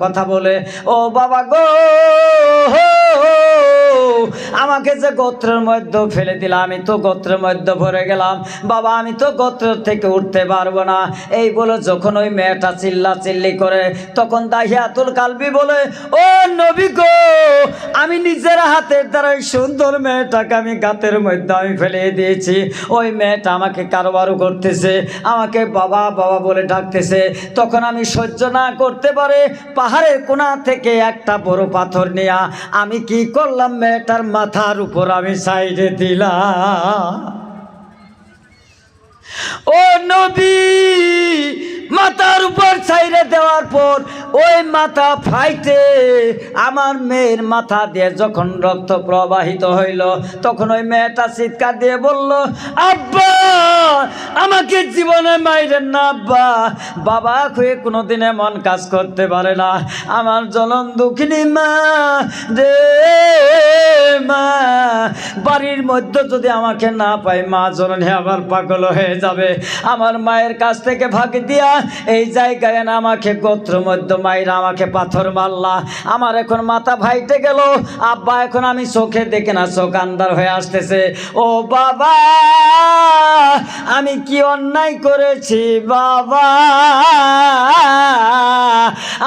কথা বলে ও বাবা গো আমাকে যে গোত্রের মধ্যে ফেলে দিলাম আমি তো গোত্রের মধ্যে ভরে গেলাম। বাবা, আমি তো গোত্র থেকে উঠতে পারব না। এই বলে যখন ওই মেয়েটা চিল্লা চিল্লি করে, তখন দাহিয়াতুল কালবি বলে, ও নবী গো, আমি নিজের হাতের দ্বারা ওই সুন্দর মেয়েটাকে আমি গাতের মধ্যে আমি ফেলে দিয়েছি। ওই মেয়েটা আমাকে কারবারও করতেছে, আমাকে বাবা বাবা বলে ডাকতেছে। তখন আমি সহ্য না করতে পারে, পাহাড়ের কোনা থেকে একটা বড় পাথর নিয়া আমি কি করলাম মেয়েটার মাথার উপর আমি সাইডে দিলাম। ও নবী মাথার উপর ছাইরে দেওয়ার পর ওই মাথা ফাইতে আমার মেয়ের মাথা দিয়ে যখন রক্ত প্রবাহিত হইল, তখন ওই মেয়েটা চিৎকার দিয়ে বলল, আব্বা, আমাকে জীবনে মাইরেন না, আব্বা। বাবা হয়ে কোনোদিন এমন কাজ করতে পারে না। আমার জনম দুঃখিনী মা, রে মা। বাড়ির মধ্যে যদি আমাকে না পাই মা জননী আমার পাগল হয়ে যাবে। আমার মায়ের কাছ থেকে ভাগ দিয়া এই জায়গায় না আমাকে গোত্র মধ্য মায়ের আমাকে পাথর মারলা। আমার এখন মাথা ভাইটে গেল। আব্বা, এখন আমি চোখে দেখে না, চোখ আন্দার হয়ে আসতেছে। ও বাবা, আমি কি অন্যায় করেছি? বাবা,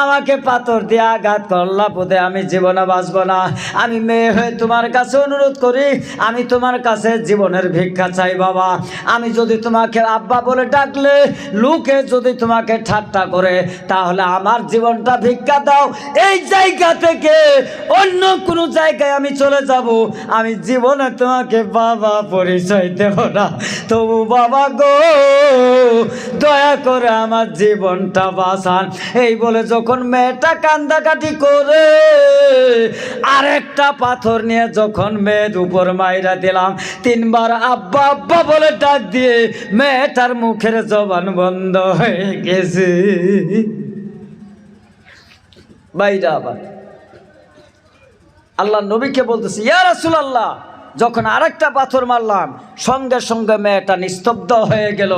আমাকে পাথর দিয়ে আঘাত করলা বোধে আমি জীবনে বাঁচব না। আমি মেয়ে হয়ে তোমার কাছে অনুরোধ করি, আমি তোমার কাছে জীবনের ভিক্ষা চাই, বাবা। আমি যদি তোমাকে আব্বা বলে ডাকলে, লোকে যদি তোমাকে ঠাট্টা করে, তাহলে আমার জীবনটা ভিক্ষা দাও। এই জায়গা থেকে অন্য কোনো জায়গায় আমি চলে যাব। আমি জীবনে তোমাকে বাবা পরিচয় দেব না। তবু বাবা গো, দয়া করে আমার জীবনটা বাঁচান। এই বলে যখন মেয়েটা কান্দাকাটি করে, আরেকটা পাথর নিয়ে যখন মেয়ের উপর মাইরা দিলাম, তিনবার আব্বা আব্বা বলে ডাক দিয়ে মেয়েটার মুখের জবান বন্ধ হয়ে গেছে। বাইরা আবার। আল্লাহ নবীকে বলতেছে ইয়া রাসুল আল্লাহ যখন আরেকটা পাথর মারলাম, সঙ্গে সঙ্গে মেয়েটা নিস্তব্ধ হয়ে গেল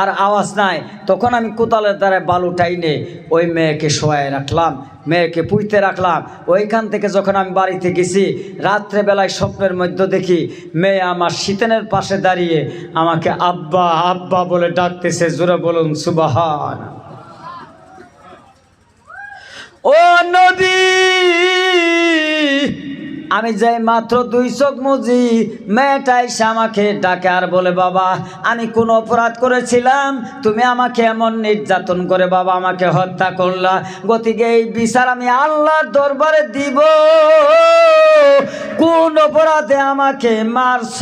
আর আওয়াজ নাই। তখন আমি কোতালের দ্বারা বালু টাইনে ওই মেয়েকে শোয়ায় রাখলাম, মেয়েকে পুইতে রাখলাম। ওইখান থেকে যখন আমি বাড়িতে গেছি, রাত্রেবেলায় স্বপ্নের মধ্যে দেখি মেয়ে আমার শীতেনের পাশে দাঁড়িয়ে আমাকে আব্বা আব্বা বলে ডাকতেছে, জোরে বলুন, সুবাহান। ও নবী! আমি যাই মাত্র দুই চোখ মুজি মেয়েটা এসে আমাকে ডাকে আর বলে, বাবা, আমি কোন অপরাধ করেছিলাম? তুমি আমাকে এমন নির্যাতন করে, বাবা, আমাকে হত্যা করলা। গতিকে এই বিচার আমি আল্লাহর দরবারে দিব। কোন অপরাধে আমাকে মারছ?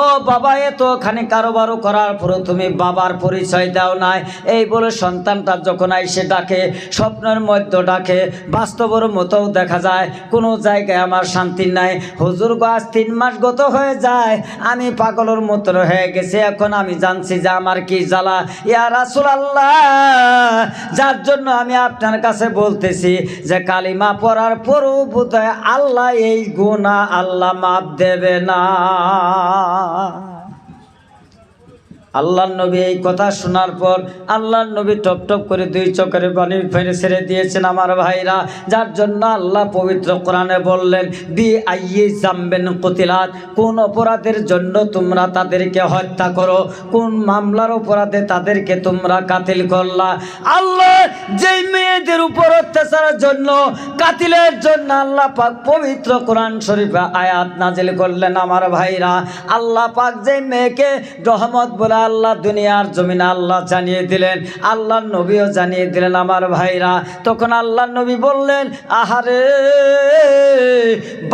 ও বাবা এত খানি কারোবারও করার পরও তুমি বাবার পরিচয় দাও নাই। এই বলে সন্তানটা যখন আইসে ডাকে, স্বপ্নের মধ্যে ডাকে, বাস্তবের মতোও দেখা যায়, কোনো জায়গায় আমার শান্তি নাই। হুজুর গাছ তিন মাস গত হয়ে যায়, আমি পাগলের মতো হয়ে গেছে, এখন আমি জানছি যে আমার কি জ্বালা। ইয়া রাসুল আল্লাহ যার জন্য আমি আপনার কাছে বলতেছি যে কালিমা পড়ার পরও বোধহয় আল্লাহ এই গুণা আল্লাহ মাপ দেবে না। আল্লাহর নবী এই কথা শোনার পর আল্লাহর নবী টপ টপ করে দুই চোখের পানি ফেরে ছেড়ে দিয়েছেন আমার ভাইরা। যার জন্য আল্লাহ পবিত্র কোরআনে বললেন বি আইয়ে জামবেন কতিলাত কোন অপরাধের জন্য তোমরা তাদেরকে হত্যা করো, কোন মামলার অপরাধে তাদেরকে তোমরা কাতিল করলা। আল্লাহ যেই মেয়েদের উপর অত্যাচারের জন্য, কাতিলের জন্য আল্লাহ পাক পবিত্র কোরআন শরীফে আয়াত নাজিল করলেন আমার ভাইরা। আল্লাহ পাক যেই মেয়েকে রহমত বলে আল্লাহ দুনিয়ার জমিনে আল্লাহ জানিয়ে দিলেন আল্লাহ নবীও জানিয়ে দিলেন, আমার ভাইরা। তখন আল্লাহ নবী বললেন, আহারে,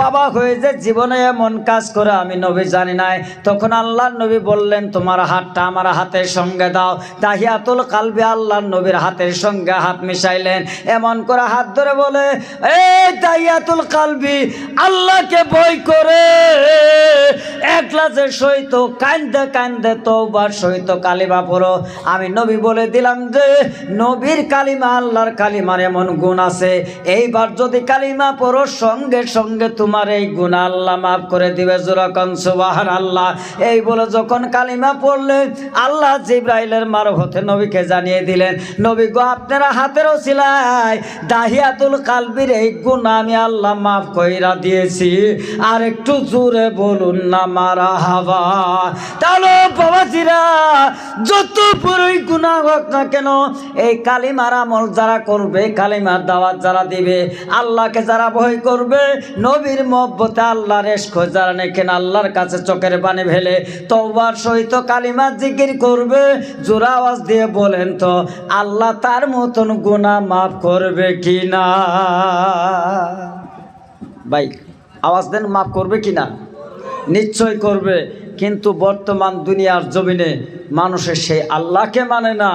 বাবা হয়ে যে জীবনে এমন কাজ করে আমি নবী জানি নাই। তখন আল্লাহ নবী বললেন, তোমার হাতটা আমার হাতের সঙ্গে দাও। তাহিয়াতুল কালবে আল্লাহ নবীর হাতের সঙ্গে হাত মিশাইলেন। এমন করে হাত ধরে বলে এই তাইয়াতুল কালবি, আল্লাহকে বই করে একলাসের সহিত কান্দে কান্দে তৌবার সহিত কালিমা পড়ো। আমি নবী বলে দিলাম যে, নবীর কালিমা আল্লাহর কালিমার এমন গুণ আছে। এইবার যদি কালিমা পড়ো, সঙ্গে সঙ্গে তোমার এই গুণ আল্লাহ মাফ করে দিবে। জোরাকন সুবাহান আল্লাহ এই বলে যখন কালিমা পড়লে, আল্লাহ জিব্রাইলের মারফতে নবীকে জানিয়ে দিলেন, নবী গো, আপনারা হাতের ওসিলায় দাহিয়াতুল কালবির এই গুণ আমি আল্লাহ মাফ কইরা দিয়েছি। আর একটু জোরে বলুন না, মারা হাবা তাহলে বাবাজিরা যত বড়ই গুণা হোক না কেন, এই কালিমার আমল যারা করবে, কালিমার দাওয়াত যারা দিবে, আল্লাহকে যারা ভয় করবে, নবীর মহব্বতে আল্লাহর এসখ যারা নেখেন, আল্লাহর কাছে চোখের পানি ফেলে তওবার সহিত কালিমার জিকির করবে, জোরা আওয়াজ দিয়ে বলেন তো, আল্লাহ তার মতন গুণা মাফ করবে কি না ভাই, আওয়াজ দেন মাফ করবে কি না নিশ্চয় করবে। কিন্তু বর্তমান দুনিয়ার জমিনে মানুষের সেই আল্লাহকে মানে না,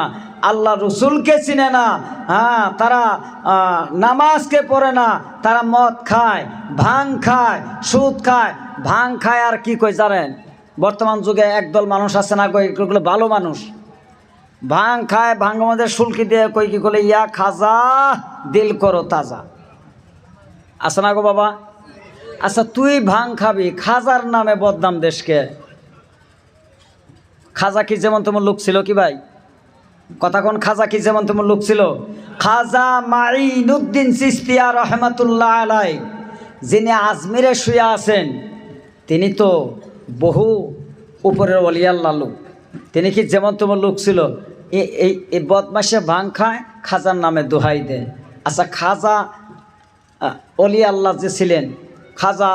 আল্লাহ রসুলকে চিনে না হ্যাঁ তারা নামাজকে পড়ে না, তারা মদ খায়, ভাং খায়, সুদ খায়, ভাং খায় আর কি কই জানেন? বর্তমান যুগে একদল মানুষ আছে না কই এগুলো ভালো মানুষ। ভাং খায় ভাঙ মধ্যে সুলকি দিয়ে কই কি করলে ইয়া খাজা, দিল করো তাজা। আছে না গো বাবা? আচ্ছা তুই ভাং খাবি, খাজার নামে বদনাম দেশকে। খাজা কি যেমন তোমার লোক ছিল কি ভাই? কথা কোন খাজা কি যেমন তোমার লোক ছিল? খাজা মাইনুদ্দিন সিস্তিয়া রহমাতুল্লাহ আলাই যিনি আজমিরে শুয়ে আছেন, তিনি তো বহু উপরের অলিয়াল্লা লোক। তিনি কি যেমন তোমার লোক ছিল? এই এই বদমাসে ভাং খায়, খাজার নামে দোহাই দেয়। আচ্ছা খাজা অলি আল্লাহ যে ছিলেন, খাজা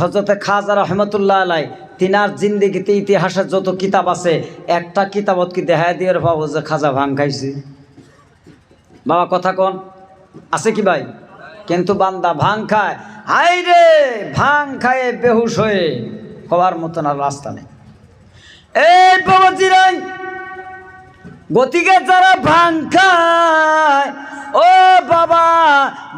হজরতে খাজা রহমতুল্লাহ আলাই তিনার জিন্দিগিতে ইতিহাসের যত কিতাব আছে, একটা কিতাবত কি দেখায় দিয়ে ভাবো যে খাজা ভাং খাইছে। বাবা, কথা কন। আছে কি ভাই? কিন্তু বান্দা ভাং খায়। হাই রে ভাং খায় বেহুশ হয়ে হওয়ার মতন আর রাস্তা নেই। এই বাবাজিরাই গতিকে যারা ভাং খায় ও বাবা,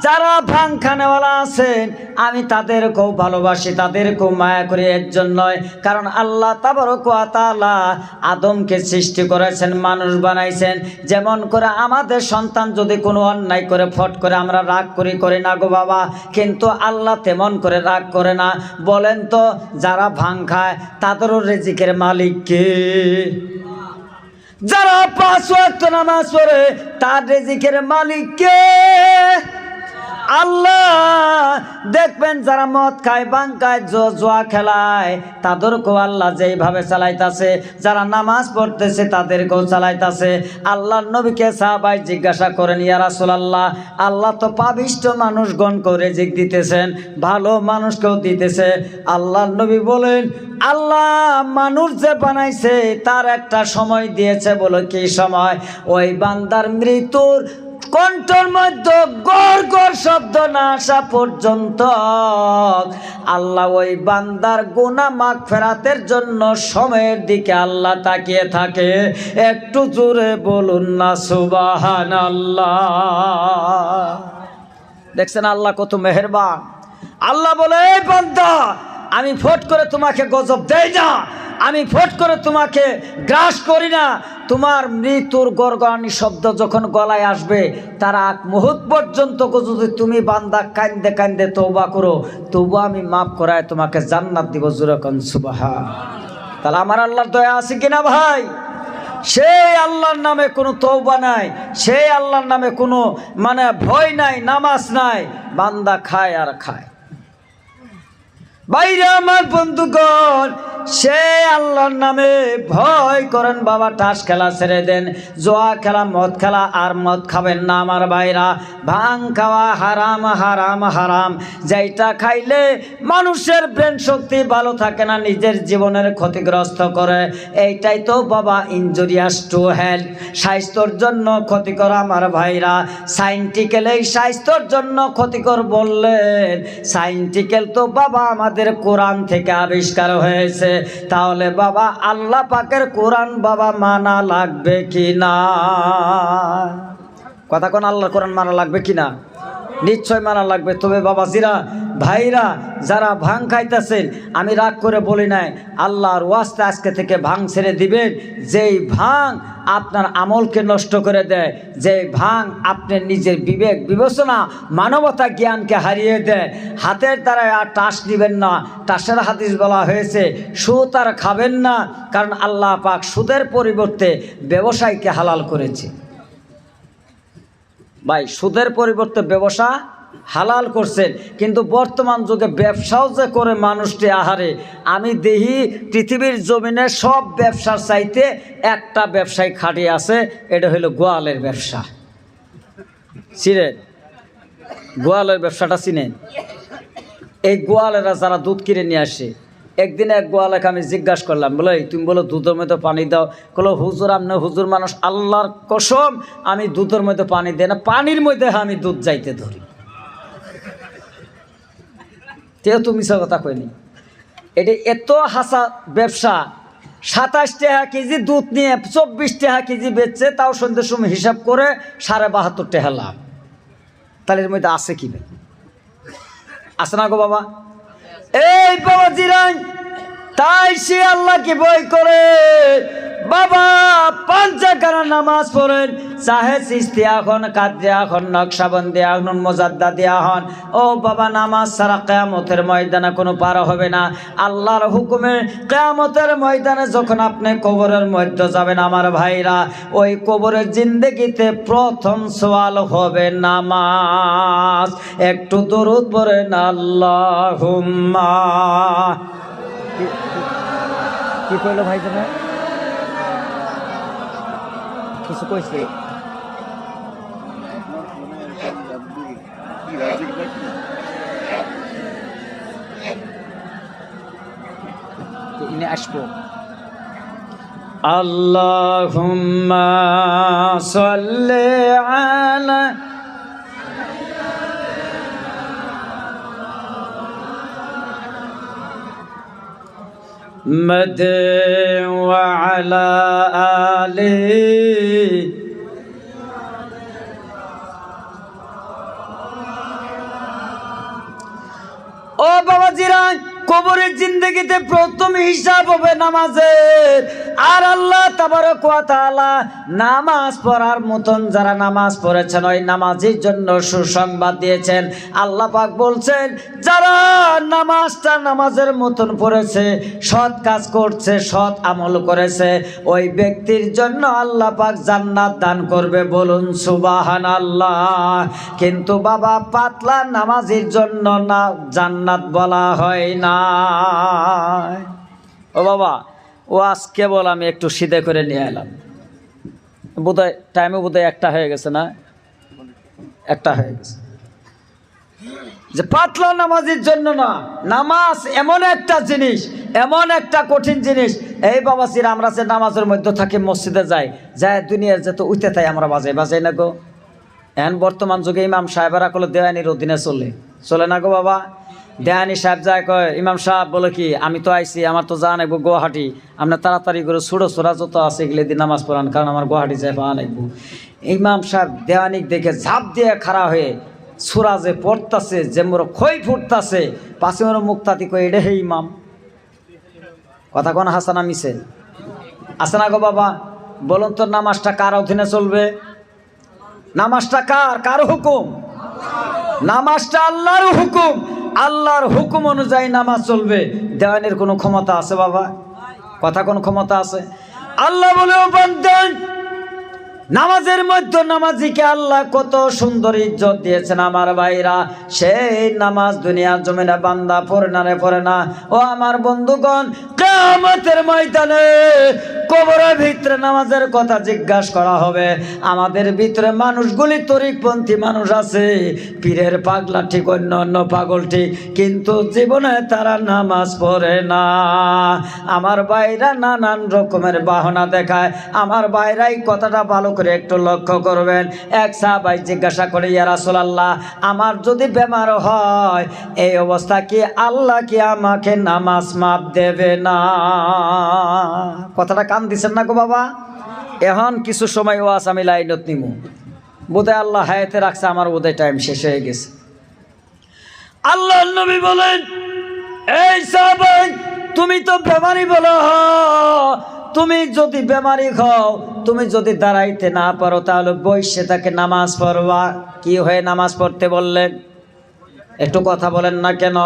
যারা ভাং খানেওয়ালা আছেন, আমি তাদেরকেও ভালোবাসি তাদের তাদেরকেও মায়া করি, এর জন্যই। কারণ আল্লাহ তাবারক ওয়া তাআলা আদমকে সৃষ্টি করেছেন, মানুষ বানাইছেন। যেমন করে আমাদের সন্তান যদি কোনো অন্যায় করে, ফট করে আমরা রাগ করি করি না গো বাবা। কিন্তু আল্লাহ তেমন করে রাগ করে না। বলেন তো, যারা ভাং খায় তাদেরও রেজিকের মালিক কে? যারা পাঁচ ওয়াক্ত নামাজ পড়ে তার রেজিকের মালিক কে আল্লাহ, দেখবেন যারা মদ খায় বাং খায়, জুয়া খেলায়, তাদেরকেও আল্লাহ যেইভাবে চালাইতাছে, যারা নামাজ পড়তেছে তাদেরকেও চালাইতাছে। আল্লাহর নবীকে সাহাবাই জিজ্ঞাসা করেন, ইয়া রাসূলুল্লাহ, আল্লাহ তো পাবিষ্ট মানুষগণ করে জিগ দিতেছেন, ভালো মানুষকেও দিতেছে। আল্লাহর নবী বলেন, আল্লাহ মানুষ যে বানাইছে, তার একটা সময় দিয়েছে বলো কি সময়? ওই বান্দার মৃত্যুর কণ্ঠর মধ্যে গড় গড় শব্দ না আসা পর্যন্ত। আল্লাহ ওই বান্দার গুনা মাগ ফেরাতের জন্য সময়ের দিকে আল্লাহ তাকিয়ে থাকে। একটু জোরে বলুন না সুবাহান আল্লাহ দেখছেন আল্লাহ কত মেহেরবান। আল্লাহ বলে, এই বান্দা আমি ফট করে তোমাকে গজব দেই না। আমি ফট করে তোমাকে গ্রাস করি না। তোমার মৃত্যুর গরগরানি শব্দ যখন গলায় আসবে, তার আগ মুহূর্ত পর্যন্ত যদি তুমি বান্দা কান্দে কান্দে তৌবা করো, তবু আমি মাফ করায় তোমাকে জান্নাত দিব জুরকন সুবাহা তাহলে আমার আল্লাহর দয়া আছে কিনা ভাই? সেই আল্লাহর নামে কোনো তৌবা নাই, সেই আল্লাহর নামে কোনো মানে ভয় নাই, নামাজ নাই। বান্দা খায় আর খায়। বাইরে আমার বন্ধুগণ, সে আল্লাহর নামে ভয় করেন, বাবা টাস খেলা ছেড়ে দেন, জোয়া খেলা, মদ খেলা, আর মদ খাবেন না আমার ভাইরা। ভাং খাওয়া হারাম হারাম হারাম। যেটা খাইলে মানুষের ব্রেন শক্তি ভালো থাকে না, নিজের জীবনের ক্ষতিগ্রস্ত করে। এইটাই তো বাবা ইঞ্জুরিয়াস টু হেলথ স্বাস্থ্যর জন্য ক্ষতিকর আমার ভাইরা। সাইন্টিক্যাল এই স্বাস্থ্যর জন্য ক্ষতিকর বললেন। সাইন্টিক্যাল তো বাবা আমাদের কোরআন থেকে আবিষ্কার হয়েছে। তাহলে বাবা, আল্লাহ পাকের কোরআন বাবা মানা লাগবে কি না? কথা কোন আল্লাহ কোরআন মানা লাগবে কি না? নিশ্চয় মানা লাগবে। তবে বাবাজিরা ভাইরা, যারা ভাং খাইতেছেন আমি রাগ করে বলি নাই, আল্লাহর ওয়াস্তে আজকে থেকে ভাং ছেড়ে দিবেন। যেই ভাং আপনার আমলকে নষ্ট করে দেয় যে ভাং আপনার নিজের বিবেক, বিবেচনা, মানবতা জ্ঞানকে হারিয়ে দেয়। হাতের দ্বারা আর টাস দিবেন না, টাসের হাদিস বলা হয়েছে, সুদ আর খাবেন না, কারণ আল্লাহ পাক সুদের পরিবর্তে ব্যবসায়কে হালাল করেছে। ভাই, সুদের পরিবর্তে ব্যবসা হালাল করছেন। কিন্তু বর্তমান যুগে ব্যবসাও যে করে মানুষটি, আহারে, আমি দেখি পৃথিবীর জমিনে সব ব্যবসার চাইতে একটা ব্যবসায় খাটিয়ে আছে, এটা হলো গোয়ালের ব্যবসা। চিনেন? গোয়ালের ব্যবসাটা চিনেন? এই গোয়ালেরা যারা দুধ কিনে নিয়ে আসে, একদিন এক গোয়ালেকে আমি জিজ্ঞাসা করলাম, বলে তুমি বলো দুধের মধ্যে পানি দাও? বলো হুজুর, আপনি হুজুর মানুষ, আল্লাহর কসম, আমি দুধের মধ্যে পানি দিই না, পানির মধ্যে আমি দুধ যাইতে ধরি। তেও তুমি সে কথা কইনি। এটি এত হাসা ব্যবসা, সাতাশ টাকা কেজি দুধ নিয়ে চব্বিশ টাকা কেজি বেচছে, তাও সন্ধ্যের সময় হিসাব করে সাড়ে বাহাত্তর টাকা লাভ। তাহলে এর মধ্যে আছে কি আছে না গো বাবা? এই বাবা জিরান তাই সে আল্লাহকে বই করে। বাবা পাঞ্চাকারা নামাজ পড়েন। চাহে সিস্তি এখন কাদ্রে এখন নকশাবন্দি এখন মোজাদ্দা দেয়া হন ও বাবা, নামাজ ছাড়া কেয়ামতের ময়দানে কোনো পার হবে না। আল্লাহর হুকুমে কেয়ামতের ময়দানে যখন আপনি কবরের মধ্যে যাবেন, আমার ভাইরা, ওই কবরের জিন্দগিতে প্রথম সওয়াল হবে নামাজ। একটু দরুদ পড়েন আল্লাহ কি কইলো ভাই তুমি কিছু কইছে? আসব। আল্লাহুম্মা সাল্লি আলা مد وعلى آله ও বাবা জিরান কবরের জিন্দগিতে প্রথম হিসাব হবে নামাজের আর আল্লাহ নামাজ পড়ার মতন যারা নামাজ পড়েছেন, ওই নামাজের জন্য সুসংবাদ দিয়েছেন। আল্লাহ পাক বলছেন, যারা নামাজটা নামাজের মতন পড়েছে, সৎ কাজ করছে, সৎ আমল করেছে, ওই ব্যক্তির জন্য আল্লাহ পাক জান্নাত দান করবে বলুন সুবাহান আল্লাহ কিন্তু বাবা, পাতলা নামাজের জন্য না জান্নাত বলা হয় না ও বাবা ও আজ কেবল আমি একটু সিধে করে নিয়ে এলাম। বোধহয় টাইমে বোধহয় একটা হয়ে গেছে না? একটা হয়ে গেছে। যে পাতলা নামাজের জন্য না, নামাজ এমন একটা জিনিস, এমন একটা কঠিন জিনিস, এই বাবাসির আমরা যে নামাজের মধ্যে থাকি, মসজিদে যাই, যায় দুনিয়ার যে তো উঠতে তাই আমরা বাজাই বাজাই না গো? এখন বর্তমান যুগে ইমাম সাহেবেরা কলে দেওয়ানির অধীনে চলে। চলে না গো বাবা? দেয়ানি সাহেব যায়, কয়, ইমাম সাহেব বলে কি, আমি তো আইছি, আমার তো যা নাকবো গুয়াহাটি। আপনার তাড়াতাড়ি করে ছোটো ছোড়া যত আছে এগুলো দিয়ে নামাজ পড়ান, কারণ আমার গুয়াহাটি যায় পা নাকবো ইমাম সাহেব দেওয়ানিক দেখে ঝাঁপ দিয়ে খাড়া হয়ে সুরা যে পড়তাছে, যে মোর খই ফুটতাছে পাশে মোর মুক্তাতি কই এটা হে ইমাম। কথা কোন হাসানা মিছে? আছে না গো বাবা? বলুন তো নামাজটা কার অধীনে চলবে? নামাজটা কার? কার হুকুম? নামাজটা আল্লাহর হুকুম। আল্লাহর হুকুম অনুযায়ী নামাজ চলবে। দেওয়ানের কোনো ক্ষমতা আছে বাবা? কথা কোন ক্ষমতা আছে? আল্লাহ বলে বান্ধন নামাজের মধ্যে নামাজিকে আল্লাহ কত সুন্দর ইজ্জত দিয়েছেন আমার ভাইরা। সেই নামাজ দুনিয়ার জমিনে বান্দা পড়ে না রে, পড়ে না। ও আমার বন্ধুগণ, কেয়ামতের ময়দানে কবরের ভিতরে নামাজের কথা জিজ্ঞাসা করা হবে। আমাদের ভিতরে মানুষগুলি তরিকপন্থী মানুষ আছে। পীরের পাগলা ঠিক অন্য অন্য পাগল ঠিক। কিন্তু জীবনে তারা নামাজ পড়ে না। আমার বাইরা নানান রকমের বাহনা দেখায়। আমার বাইরাই কথাটা ভালো করে একটু লক্ষ্য করবেন। এক সাহাবাই জিজ্ঞাসা করে, ইয়া রাসূলুল্লাহ, আমার যদি বেমার হয়, এই অবস্থা কি আল্লাহ কি আমাকে নামাজ মাপ দেবে না? কথাটা কান দিছেন না গো বাবা? এখন কিছু সময় ওয়াজ আমি লাইনত নিমু। বোধহয় আল্লাহ হায়াতে রাখছে, আমার বোধহয় টাইম শেষ হয়ে গেছে। আল্লাহ নবী বলেন, এই সাহাবাই, তুমি তো বেমারি বলো তুমি যদি বেমারি হও, তুমি যদি দাঁড়াইতে না পারো, তাহলে বৈশে তাকে নামাজ পড়বা। কি হয়ে নামাজ পড়তে বললেন? একটু কথা বলেন না কেন?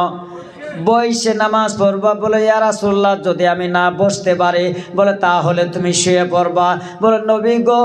বইসে নামাজ পড়বা বলে, ইয়া যদি আমি না বসতে পারি, বলে, তাহলে তুমি শুয়ে পড়বা। বলে, নবী গো,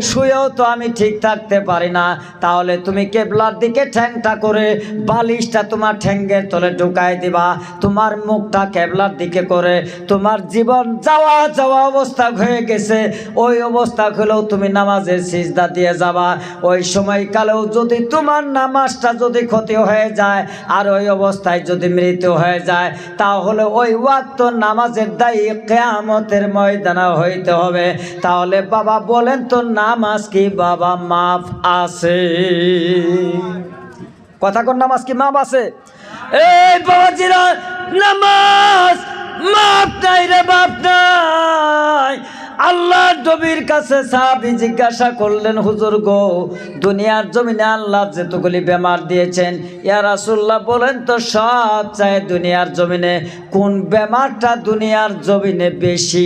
শুয়েও তো আমি ঠিক থাকতে পারি না। তাহলে তুমি কেবলার দিকে ঠ্যাংটা করে বালিশটা তোমার ঠ্যাঙ্গের তলে ঢুকাই দিবা। তোমার মুখটা কেবলার দিকে করে। তোমার জীবন যাওয়া যাওয়া অবস্থা হয়ে গেছে। ওই অবস্থা হলেও তুমি নামাজের সিজদা দিয়ে যাবা। ওই সময়কালেও যদি তোমার নামাজটা যদি ক্ষতি হয়ে যায় আর ওই অবস্থায় যদি মৃত্যু হয়ে যায়, তাহলে ওই ওয়াক্ত নামাজের দায়ী কেয়ামতের ময়দানা হইতে হবে। তাহলে বাবা বলেন তো, নামাজ কি বাবা মাফ আছে? কথা কোন, নামাজ কি মাপ আছে? এই বাবাজিরা, নামাজ মাপ নাই রে বাপ নাই। আল্লাহ নবীর কাছে সাহাবি জিজ্ঞাসা করলেন, হুজুর গো, দুনিয়ার জমিনে আল্লাহ যেতগুলি বেমার দিয়েছেন, ইয়া রাসুল্লাহ বলেন তো, সব চায় দুনিয়ার জমিনে। কোন বেমারটা দুনিয়ার জমিনে বেশি